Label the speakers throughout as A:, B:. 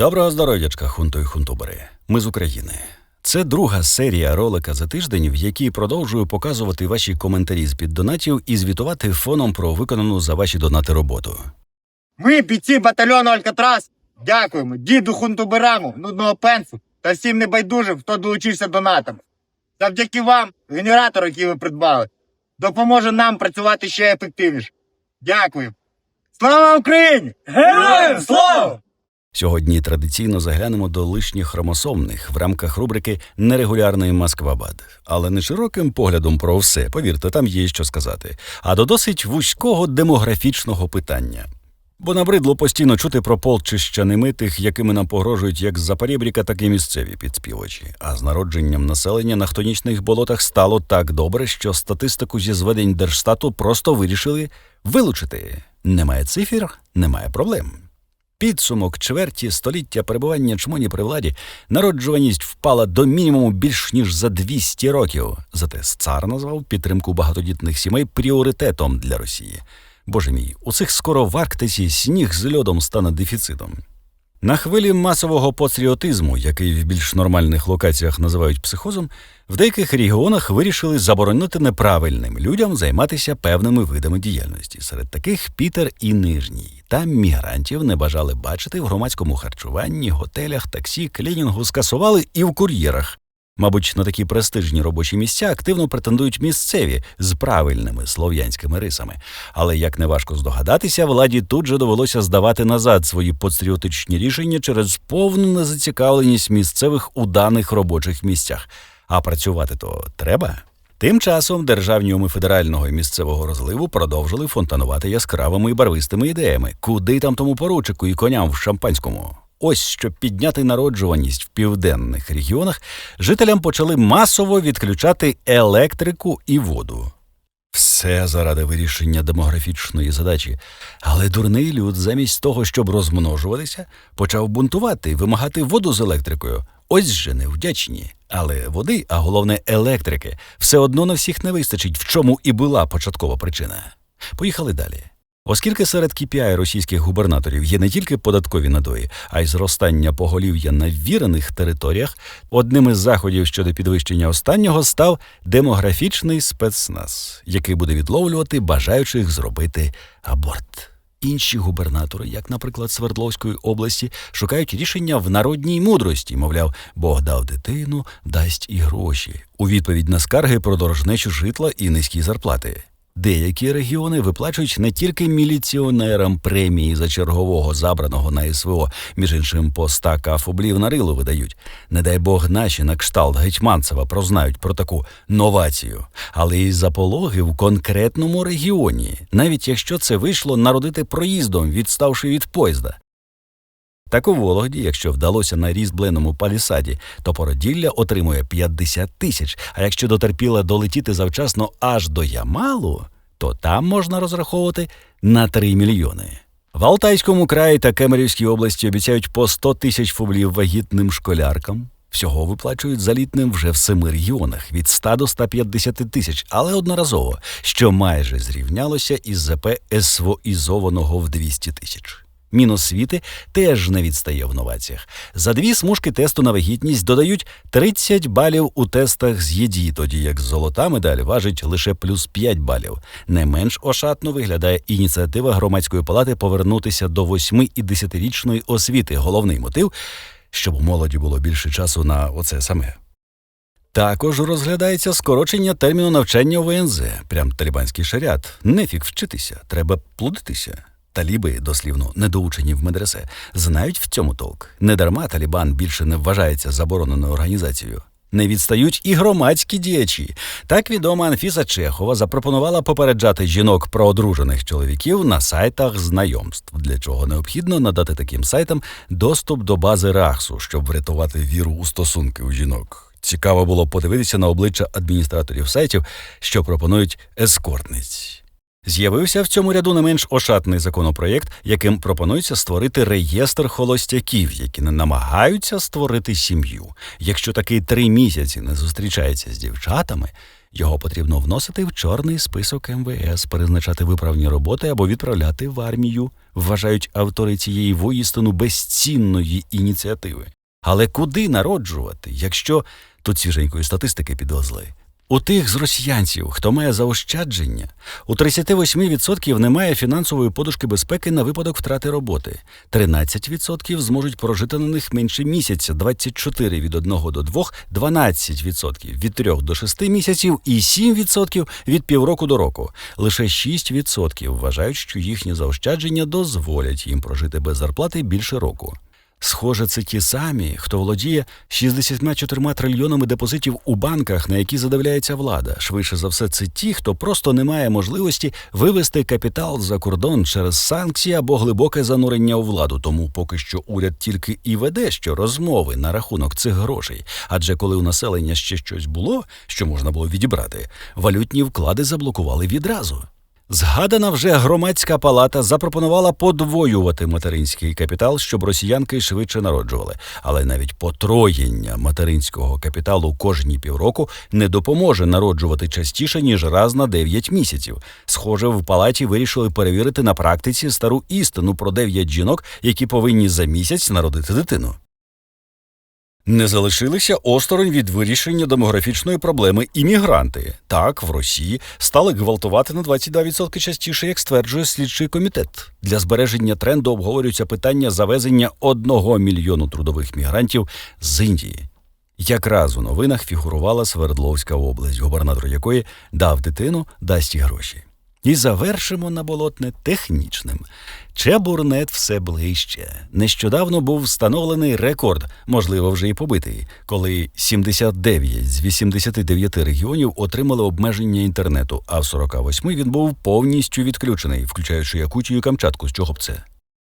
A: Доброго здоров'ячка, хунто і хунтубери. Ми з України. Це друга серія ролика за тиждень, в якій продовжую показувати ваші коментарі з під донатів і звітувати фоном про виконану за ваші донати роботу.
B: Ми, бійці батальйону Алькатрас, дякуємо діду Хунтубераму, нудного пенсу та всім небайдужим, хто долучився донатами. Завдяки вам, генератор, який ви придбали, допоможе нам працювати ще ефективніше. Дякую. Слава Україні! Героям слава!
A: Сьогодні традиційно заглянемо до лишніх хромосомних в рамках рубрики Нерегулярний Москвабад. Але не широким поглядом про все, повірте, там є що сказати, а до досить вузького демографічного питання. Бо набридло постійно чути про полчища немитих, якими нам погрожують як запорєбріка, так і місцеві підспівачі. А з народженням населення на хтонічних болотах стало так добре, що статистику зі зведень Держстату просто вирішили вилучити. Немає цифр, немає проблем. Підсумок чверті століття перебування чмоні при владі народжуваність впала до мінімуму більш ніж за 200 років. Зате цар назвав підтримку багатодітних сімей пріоритетом для Росії. Боже мій, у цих скоро в Арктиці сніг з льодом стане дефіцитом. На хвилі масового патріотизму, який в більш нормальних локаціях називають психозом, в деяких регіонах вирішили заборонити неправильним людям займатися певними видами діяльності. Серед таких Пітер і Нижній. Там мігрантів не бажали бачити в громадському харчуванні, готелях, таксі, клінінгу скасували і в кур'єрах. Мабуть, на такі престижні робочі місця активно претендують місцеві з правильними слов'янськими рисами. Але як неважко здогадатися, владі тут же довелося здавати назад свої патріотичні рішення через повну незацікавленість місцевих у даних робочих місцях. А працювати то треба. Тим часом державні уми федерального і місцевого розливу продовжили фонтанувати яскравими і барвистими ідеями, куди там тому поручику і коням в шампанському. Ось щоб підняти народжуваність в південних регіонах, жителям почали масово відключати електрику і воду. Все заради вирішення демографічної задачі. Але дурний люд, замість того, щоб розмножуватися, почав бунтувати, вимагати воду з електрикою. Ось же невдячні. Але води, а головне електрики, все одно на всіх не вистачить, в чому і була початкова причина. Поїхали далі. Оскільки серед KPI російських губернаторів є не тільки податкові надої, а й зростання поголів'я на ввірених територіях, одним із заходів щодо підвищення останнього став демографічний спецназ, який буде відловлювати бажаючих зробити аборт. Інші губернатори, як, наприклад, Свердловської області, шукають рішення в народній мудрості, мовляв, Бог дав дитину, дасть і гроші. У відповідь на скарги про дорожнечу житла і низькі зарплати. Деякі регіони виплачують не тільки міліціонерам премії за чергового забраного на СВО, між іншим по ста кафублів на рилу видають. Не дай Бог наші на кшталт Гетьманцева прознають про таку новацію, але й за пологи в конкретному регіоні, навіть якщо це вийшло народити проїздом, відставши від поїзда. Так у Вологді, якщо вдалося на різьбленому палісаді, то породілля отримує 50 тисяч, а якщо дотерпіла долетіти завчасно аж до Ямалу, то там можна розраховувати на 3 мільйони. В Алтайському краї та Кемерівській області обіцяють по 100 тисяч фублів вагітним школяркам. Всього виплачують залітним вже в семи регіонах від 100 до 150 тисяч, але одноразово, що майже зрівнялося із ЗП СВОізованого в 200 тисяч. Міносвіти теж не відстає в новаціях. За дві смужки тесту на вагітність додають 30 балів у тестах з ЄДІ, тоді як золота медаль важить лише плюс 5 балів. Не менш ошатно виглядає ініціатива громадської палати повернутися до 8 і 10-річної освіти. Головний мотив, щоб у молоді було більше часу на оце саме. Також розглядається скорочення терміну навчання в ВНЗ. Прям талібанський шаріат. Нефік вчитися, треба плодитися. Таліби, дослівно недоучені в медресе, знають в цьому толк. Недарма Талібан більше не вважається забороненою організацією. Не відстають і громадські діячі. Так відома Анфіса Чехова запропонувала попереджати жінок про одружених чоловіків на сайтах знайомств, для чого необхідно надати таким сайтам доступ до бази Рахсу, щоб врятувати віру у стосунки у жінок. Цікаво було подивитися на обличчя адміністраторів сайтів, що пропонують ескортниць. З'явився в цьому ряду не менш ошатний законопроєкт, яким пропонується створити реєстр холостяків, які не намагаються створити сім'ю. Якщо такий три місяці не зустрічається з дівчатами, Його потрібно вносити в чорний список МВС, перезначати виправні роботи або відправляти в армію, вважають автори цієї воїстину безцінної ініціативи. Але куди народжувати, якщо тут свіженької статистики підвезли? У тих з росіянців, хто має заощадження, у 38% немає фінансової подушки безпеки на випадок втрати роботи. 13% зможуть прожити на них менше місяця, 24% від 1 до 2, 12% від 3 до 6 місяців і 7% від півроку до року. Лише 6% вважають, що їхні заощадження дозволять їм прожити без зарплати більше року. Схоже, це ті самі, хто володіє 64 трильйонами депозитів у банках, на які задивляється влада. Швидше за все, це ті, хто просто не має можливості вивести капітал за кордон через санкції або глибоке занурення у владу. Тому поки що уряд тільки і веде що розмови на рахунок цих грошей. Адже коли у населення ще щось було, що можна було відібрати, валютні вклади заблокували відразу. Згадана вже громадська палата запропонувала подвоювати материнський капітал, щоб росіянки швидше народжували. Але навіть потроєння материнського капіталу кожні півроку не допоможе народжувати частіше ніж раз на 9 місяців. Схоже, в палаті вирішили перевірити на практиці стару істину про 9 жінок, які повинні за місяць народити дитину. Не залишилися осторонь від вирішення демографічної проблеми іммігранти. Так, в Росії стали гвалтувати на 22% частіше, як стверджує слідчий комітет. Для збереження тренду обговорюється питання завезення одного мільйону трудових мігрантів з Індії. Якраз у новинах фігурувала Свердловська область, губернатор якої дав дитину, дасть і гроші. І завершимо на болотне технічним. Чебурнет все ближче. Нещодавно був встановлений рекорд, можливо, вже і побитий, коли 79 з 89 регіонів отримали обмеження інтернету, а в 48 він був повністю відключений, включаючи Якутію і Камчатку. З чого б це?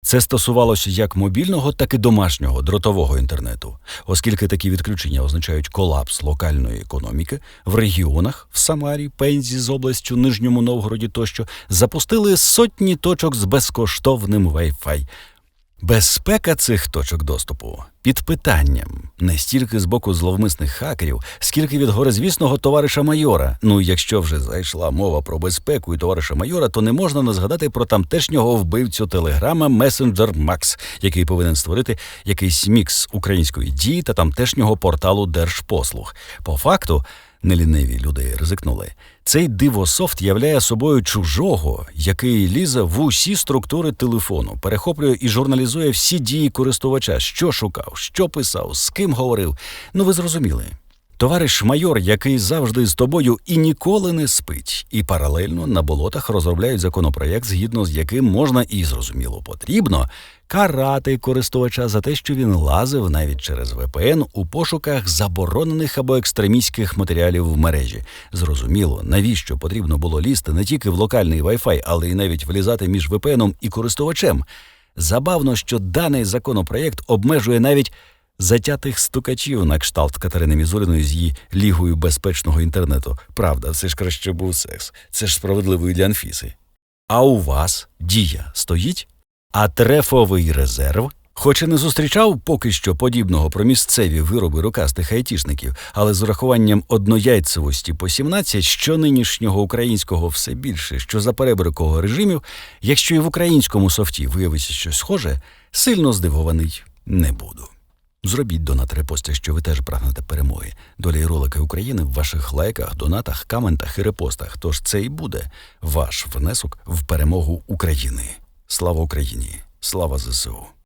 A: Це стосувалося як мобільного, так і домашнього дротового інтернету, оскільки такі відключення означають колапс локальної економіки в регіонах в Самарі, Пензі з областю, Нижньому Новгороді тощо запустили сотні точок з безкоштовним Wi-Fi. Безпека цих точок доступу під питанням не стільки з боку зловмисних хакерів, скільки від горизвісного товариша майора. Ну, якщо вже зайшла мова про безпеку і товариша майора, то не можна не згадати про тамтешнього вбивцю телеграма Messenger Max, який повинен створити якийсь мікс української дії та тамтешнього порталу Держпослуг. По факту. Неліниві люди ризикнули. Цей дивософт являє собою чужого, який лізе в усі структури телефону, перехоплює і журналізує всі дії користувача, що шукав, що писав, з ким говорив. Ну ви зрозуміли. Товариш майор, який завжди з тобою і ніколи не спить, і паралельно на болотах розробляють законопроєкт, згідно з яким можна і зрозуміло потрібно карати користувача за те, що він лазив навіть через VPN у пошуках заборонених або екстремістських матеріалів в мережі. Зрозуміло, навіщо потрібно було лізти не тільки в локальний Wi-Fi, але й навіть влізати між VPN і користувачем. Забавно, що даний законопроєкт обмежує навіть затятих стукачів на кшталт Катерини Мізуліної з її лігою безпечного інтернету. Правда, це ж краще був секс. Це ж справедливо і для Анфіси. А у вас дія стоїть? А трефовий резерв? Хоч і не зустрічав поки що подібного про місцеві вироби рукастих айтішників, але з урахуванням однояйцевості по 17, що нинішнього українського все більше, що за перебрикого режимів, якщо і в українському софті виявиться щось схоже, сильно здивований не буду. Зробіть донат репостах, що ви теж прагнете перемоги. Долі ролики України в ваших лайках, донатах, коментах і репостах. Тож це і буде ваш внесок в перемогу України. Слава Україні! Слава ЗСУ!